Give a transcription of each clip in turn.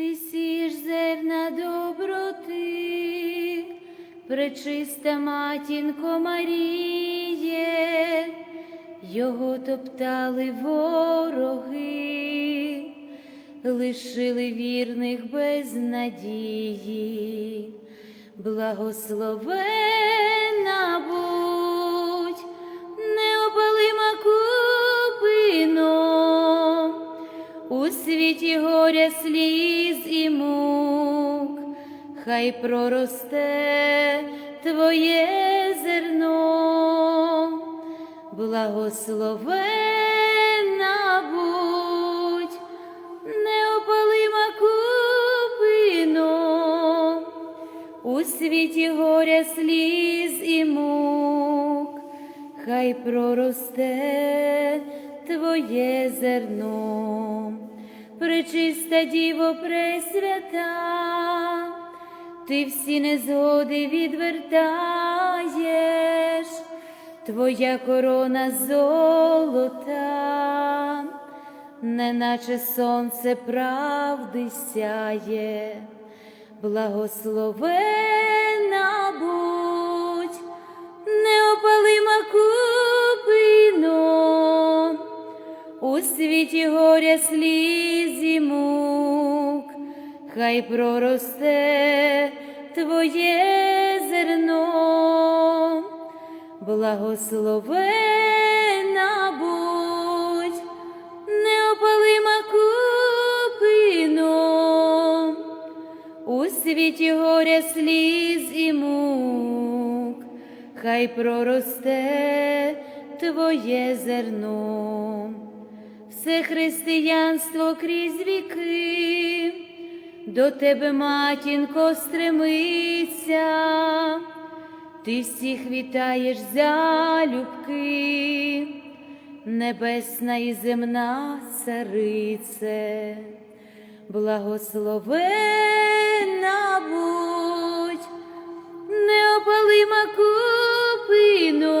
Ти сієш зерна доброти, пречиста матінко Маріє, його топтали вороги, лишили вірних без надії, благословена світі горя сліз і мук, хай проросте твоє зерно, благословена будь, неопалима купино, у світі горя сліз і мук, хай проросте твоє зерно, пречиста діво пресвята, ти всі незгоди відвертаєш, твоя корона золота, неначе сонце правди сяє, благословена будь, неопалима купино, у світі горя сліз і мук, хай проросте твоє зерно, благословена будь, неопалима купино, у світі горя сліз і мук, хай проросте твоє зерно, все християнство крізь віки, до тебе, матінко, стремиться, ти всіх вітаєш залюбки, небесна і земна царице, благословена будь, неопалима купино,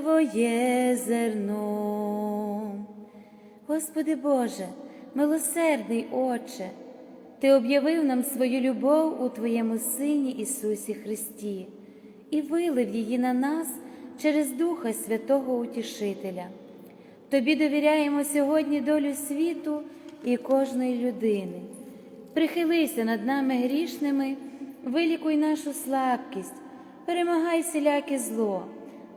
твоє зерно. Господи Боже, милосердний Отче, Ти об'явив нам свою любов у Твоєму Сині Ісусі Христі і вилив її на нас через Духа Святого Утішителя. Тобі довіряємо сьогодні долю світу і кожної людини. Прихилися над нами грішними, вилікуй нашу слабкість, перемагай всіляке зло,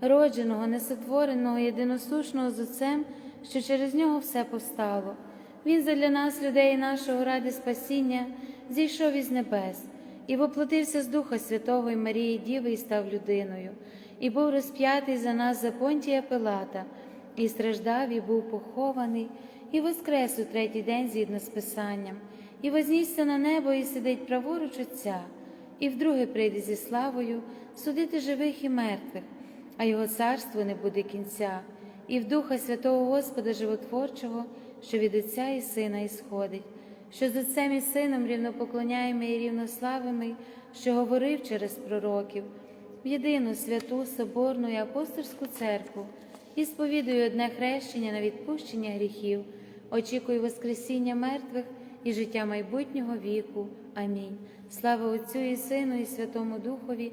родженого, несотвореного, єдиносушного з Отцем, що через нього все постало. Він задля нас, людей нашого ради спасіння, зійшов із небес і воплотився з Духа Святого і Марії Діви і став людиною, і був розп'ятий за нас за Понтія Пилата, і страждав, і був похований, і воскрес у третій день згідно з Писанням, і вознісся на небо, і сидить праворуч Отця, і вдруге прийде зі славою судити живих і мертвих, а його царство не буде кінця, і в Духа Святого Господа Животворчого, що від Отця і Сина ісходить, що з Отцем і Сином рівнопоклоняємо і рівнославимо, що говорив через пророків, в єдину святу Соборну і апостольську церкву, і сповідую одне хрещення на відпущення гріхів, очікую Воскресіння мертвих і життя майбутнього віку. Амінь. Слава Отцю і Сину, і Святому Духові,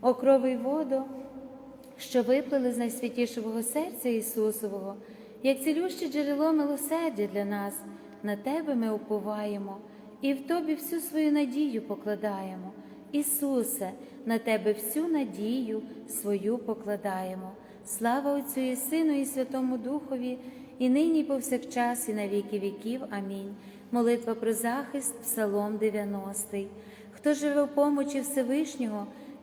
О крови й воду, що виплили з найсвятішого серця Ісусового, як цілюще джерело милосердя для нас, на Тебе ми уповаємо і в Тобі всю свою надію покладаємо. Ісусе, на Тебе всю надію свою покладаємо. Слава Отцю і Сину, і Святому Духові, і нині, і повсякчас, і на віки віків. Амінь. Молитва про захист, Псалом 90. Хто живе в помочі Всевишнього,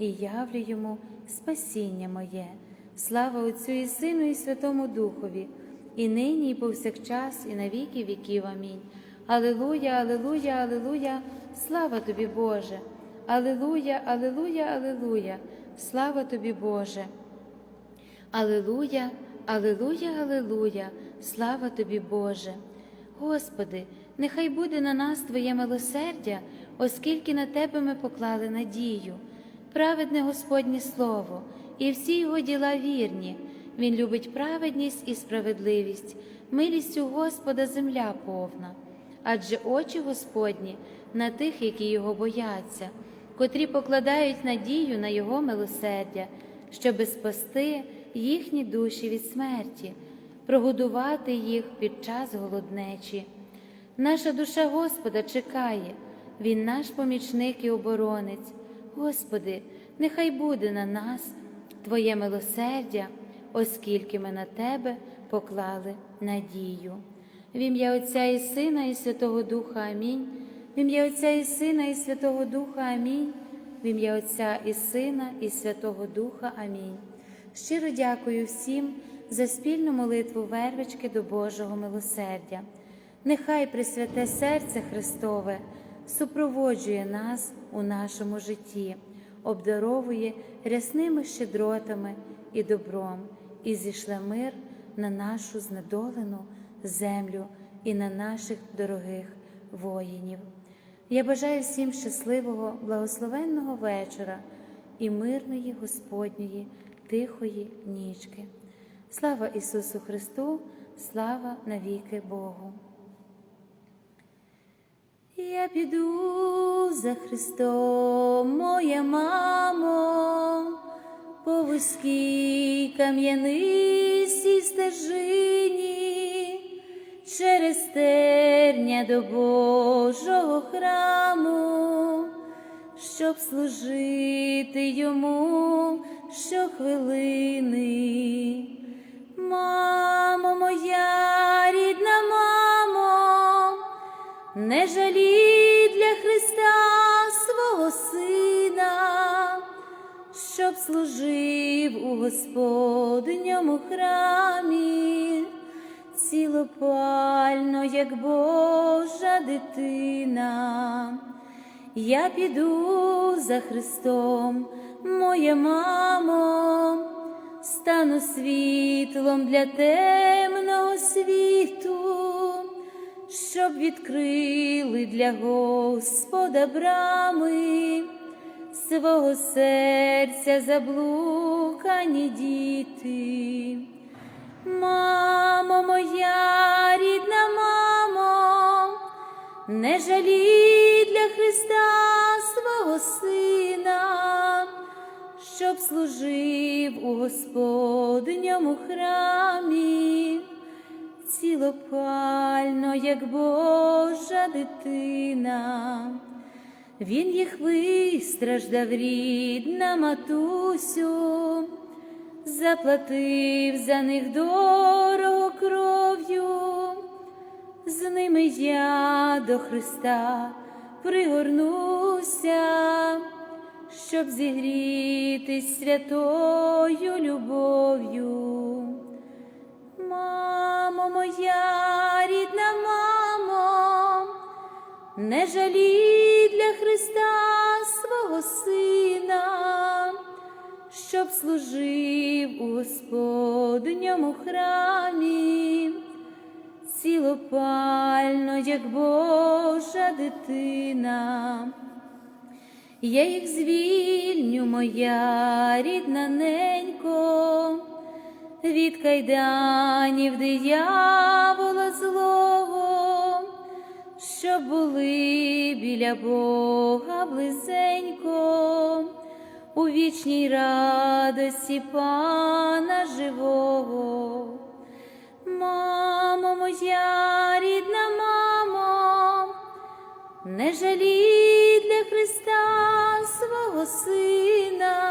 і явлю йому спасіння моє. Слава Отцю і Сину, і Святому Духові, і нині, і повсякчас, і на віки віків. Амінь. Алилуя, Алилуя, Алилуя, слава тобі, Боже. Алилуя, Алилуя, Алилуя, слава тобі, Боже. Алилуя, Алилуя, Алилуя, слава тобі, Боже. Господи, нехай буде на нас Твоє милосердя, оскільки на Тебе ми поклали надію. Праведне Господнє Слово, і всі Його діла вірні. Він любить праведність і справедливість, милістю Господа земля повна. Адже очі Господні на тих, які його бояться, котрі покладають надію на Його милосердя, щоби спасти їхні душі від смерті, прогодувати їх під час голоднечі. Наша душа Господа чекає, Він наш помічник і оборонець. Господи, нехай буде на нас Твоє милосердя, оскільки ми на Тебе поклали надію. В ім'я Отця і Сина, і Святого Духа Амінь. В ім'я Отця і Сина, і Святого Духа Амінь. В ім'я Отця і Сина, і Святого Духа Амінь. Щиро дякую всім за спільну молитву вервички до Божого милосердя. Нехай Пресвяте серце Христове супроводжує нас у нашому житті, обдаровує рясними щедротами і добром, і зійшле мир на нашу знедолену землю і на наших дорогих воїнів. Я бажаю всім щасливого, благословенного вечора і мирної Господньої, тихої нічки. Слава Ісусу Христу, слава навіки Богу. Я піду за Христом, моя мамо, по вузькій кам'янистій стежині, через терня до Божого храму, щоб служити йому щохвилини. Мамо моя не жалі для Христа свого Сина, щоб служив у Господньому храмі, цілопально, як Божа дитина. Я піду за Христом, моя мамо, стану світлом для темного світу щоб відкрили для Господа брами свого серця заблукані діти. Мамо моя рідна мамо, не жалі для Христа свого Сина, щоб служив у Господньому храмі цілопально, як Божа дитина, він їх вистраждав, рідна матусю, заплатив за них дорого кров'ю, з ними я до Христа пригорнуся, щоб зігрітись святою любов'ю. Мамо моя рідна мамо, не жалі для Христа свого Сина, щоб служив у Господньому храмі, цілопально, як Божа дитина. Я їх звільню, моя рідна ненько від кайданів диявола злого, щоб були біля Бога близенько, у вічній радості Пана живого. Мамо моя рідна мамо, не жалі для Христа свого Сина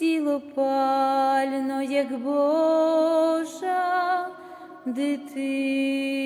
цілопально, як Божа дитина.